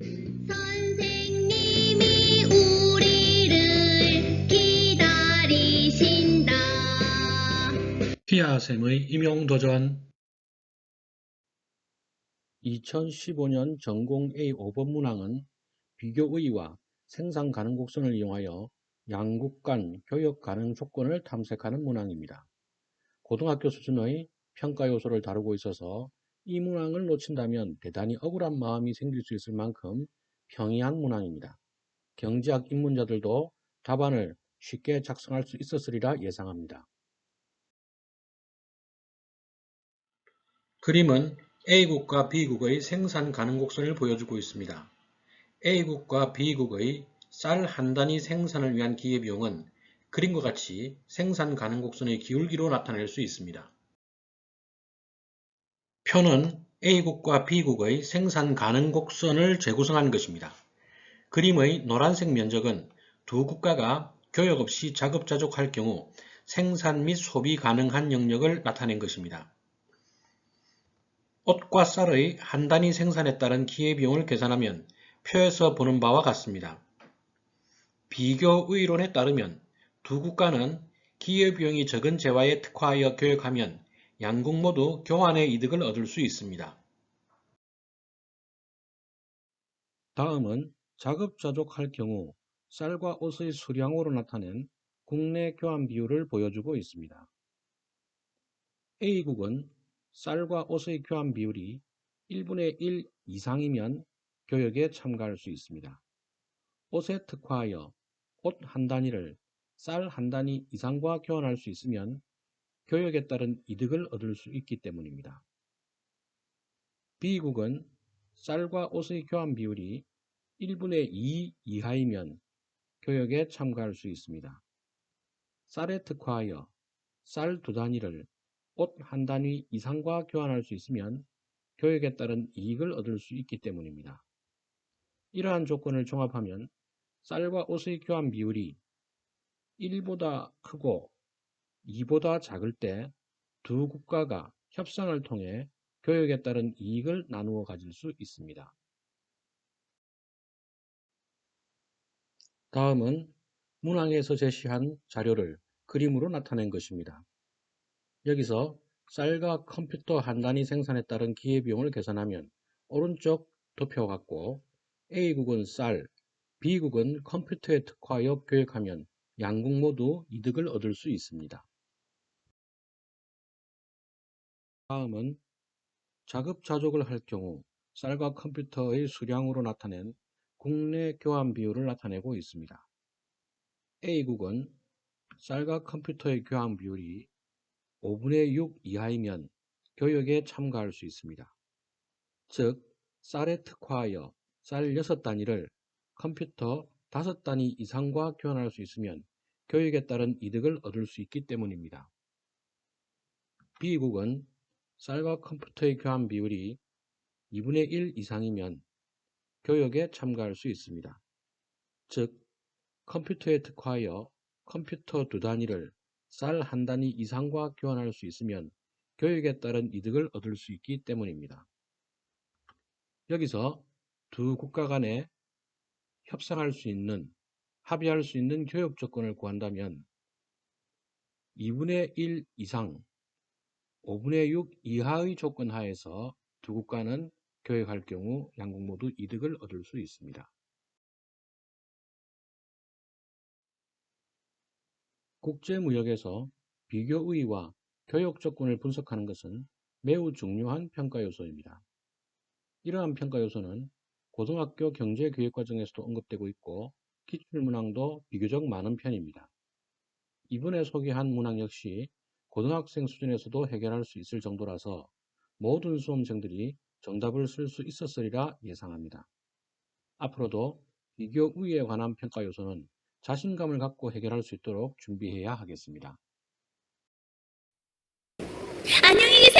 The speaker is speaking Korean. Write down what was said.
선생님이 우리를 기다리신다. 피아쌤의 임용도전 2015년 전공 A5번 문항은 비교의와 생산 가능 곡선을 이용하여 양국 간 교역 가능 조건을 탐색하는 문항입니다. 고등학교 수준의 평가 요소를 다루고 있어서 이 문항을 놓친다면 대단히 억울한 마음이 생길 수 있을 만큼 평이한 문항입니다. 경제학 입문자들도 답안을 쉽게 작성할 수 있었으리라 예상합니다. 그림은 A국과 B국의 생산 가능 곡선을 보여주고 있습니다. A국과 B국의 쌀 한 단위 생산을 위한 기회비용은 그림과 같이 생산 가능 곡선의 기울기로 나타낼 수 있습니다. 표는 A국과 B국의 생산 가능 곡선을 재구성한 것입니다. 그림의 노란색 면적은 두 국가가 교역 없이 자급자족할 경우 생산 및 소비 가능한 영역을 나타낸 것입니다. 옷과 쌀의 한 단위 생산에 따른 기회비용을 계산하면 표에서 보는 바와 같습니다. 비교 의론에 따르면 두 국가는 기회비용이 적은 재화에 특화하여 교역하면 양국 모두 교환의 이득을 얻을 수 있습니다. 다음은 자급자족할 경우 쌀과 옷의 수량으로 나타낸 국내 교환 비율을 보여주고 있습니다. A국은 쌀과 옷의 교환 비율이 1분의 1 이상이면 교역에 참가할 수 있습니다. 옷에 특화하여 옷 한 단위를 쌀 한 단위 이상과 교환할 수 있으면 교역에 따른 이득을 얻을 수 있기 때문입니다. B국은 쌀과 옷의 교환 비율이 1분의 2 이하이면 교역에 참가할 수 있습니다. 쌀에 특화하여 쌀 두 단위를 옷 한 단위 이상과 교환할 수 있으면 교역에 따른 이익을 얻을 수 있기 때문입니다. 이러한 조건을 종합하면 쌀과 옷의 교환 비율이 1보다 크고 2보다 작을 때 두 국가가 협상을 통해 교역에 따른 이익을 나누어 가질 수 있습니다. 다음은 문항에서 제시한 자료를 그림으로 나타낸 것입니다. 여기서 쌀과 컴퓨터 한 단위 생산에 따른 기회비용을 계산하면 오른쪽 도표 같고 A국은 쌀, B국은 컴퓨터에 특화하여 교역하면 양국 모두 이득을 얻을 수 있습니다. 다음은 자급자족을 할 경우 쌀과 컴퓨터의 수량으로 나타낸 국내 교환 비율을 나타내고 있습니다. A국은 쌀과 컴퓨터의 교환 비율이 5분의 6 이하이면 교역에 참가할 수 있습니다. 즉, 쌀에 특화하여 쌀 6단위를 컴퓨터 5단위 이상과 교환할 수 있으면 교역에 따른 이득을 얻을 수 있기 때문입니다. B국은 쌀과 컴퓨터의 교환 비율이 2분의 1 이상이면 교역에 참가할 수 있습니다. 즉, 컴퓨터에 특화하여 컴퓨터 두 단위를 쌀 한 단위 이상과 교환할 수 있으면 교육에 따른 이득을 얻을 수 있기 때문입니다. 여기서 두 국가 간에 협상할 수 있는, 합의할 수 있는 교육 조건을 구한다면 2분의 1 이상, 5분의 6 이하의 조건 하에서 두 국가는 교역할 경우 양국 모두 이득을 얻을 수 있습니다. 국제무역에서 비교의와 교역 조건을 분석하는 것은 매우 중요한 평가 요소입니다. 이러한 평가 요소는 고등학교 경제교육 과정에서도 언급되고 있고 기출문항도 비교적 많은 편입니다. 이번에 소개한 문항 역시 고등학생 수준에서도 해결할 수 있을 정도라서 모든 수험생들이 정답을 쓸 수 있었으리라 예상합니다. 앞으로도 비교의에 관한 평가 요소는 자신감을 갖고 해결할 수 있도록 준비해야 하겠습니다. 안녕히